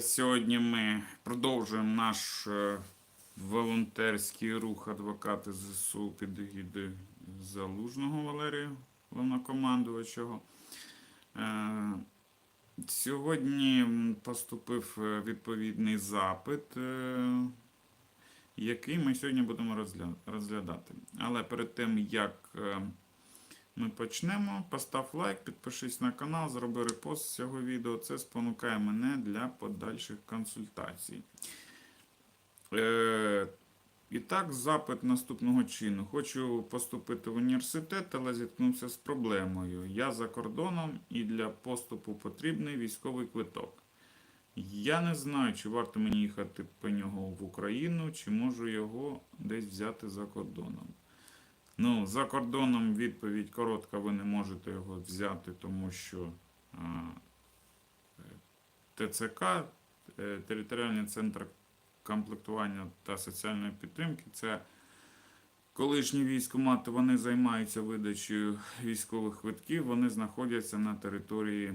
Сьогодні ми продовжуємо наш е, волонтерський рух адвокати ЗСУ під егідою Залужного Валерія, головнокомандувачого. Е, Сьогодні поступив е, відповідний запит, який ми сьогодні будемо розглядати. Але перед тим, як ми почнемо. Постав лайк, підпишись на канал, зроби репост цього відео. Це спонукає мене для подальших консультацій. Е, і так, запит наступного чину. Хочу поступити в університет, але зіткнувся з проблемою. Я за кордоном і для поступу потрібний військовий квиток. Я не знаю, чи варто мені їхати по нього в Україну, чи можу його десь взяти за кордоном. Ну, за кордоном відповідь коротка, ви не можете його взяти, тому що е, ТЦК, е, територіальний центр комплектування та соціальної підтримки, це колишні військкомати, вони займаються видачею військових квитків, вони знаходяться на території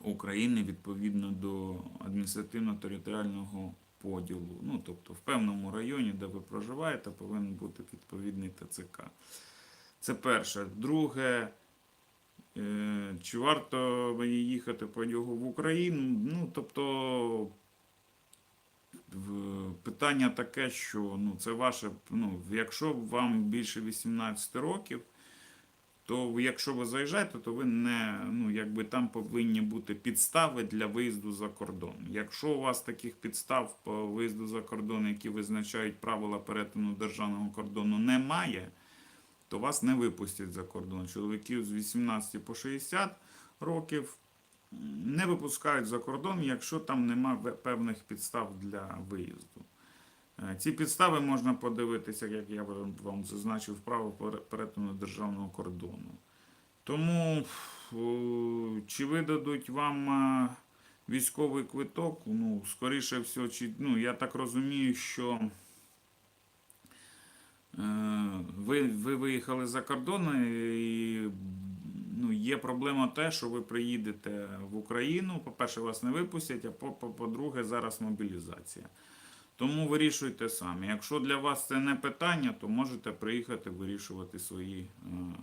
України відповідно до адміністративно-територіального поділу. Ну, тобто в певному районі, де ви проживаєте, повинен бути відповідний ТЦК. Це перше. Друге, е, чи варто мені їхати по нього в Україну? Ну, тобто. Питання таке, що ну, це ваше, ну, якщо вам більше 18 років, то якщо ви заїжджаєте, то ви не ну якби там повинні бути підстави для виїзду за кордон. Якщо у вас таких підстав по виїзду за кордон, які визначають правила перетину державного кордону, немає, то вас не випустять за кордон. Чоловіків з 18 по 60 років не випускають за кордон, якщо там немає певних підстав для виїзду. Е, Ці підстави можна подивитися, як я вам зазначив, право пере- перетину державного кордону. Тому чи видадуть вам е, військовий квиток? Ну, скоріше всього, чи, ну, я так розумію, що е, ви, ви виїхали за кордон і ну, є проблема те, що ви приїдете в Україну. По-перше, вас не випустять, а по- по- по-друге, зараз мобілізація. Тому вирішуйте самі. Якщо для вас це не питання, то можете приїхати вирішувати свої е,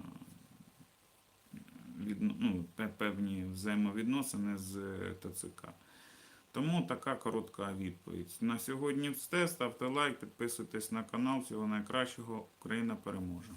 ну, певні взаємовідносини з е, ТЦК. Тому така коротка відповідь. На сьогодні все. Ставте лайк, підписуйтесь на канал. Всього найкращого. Україна переможе.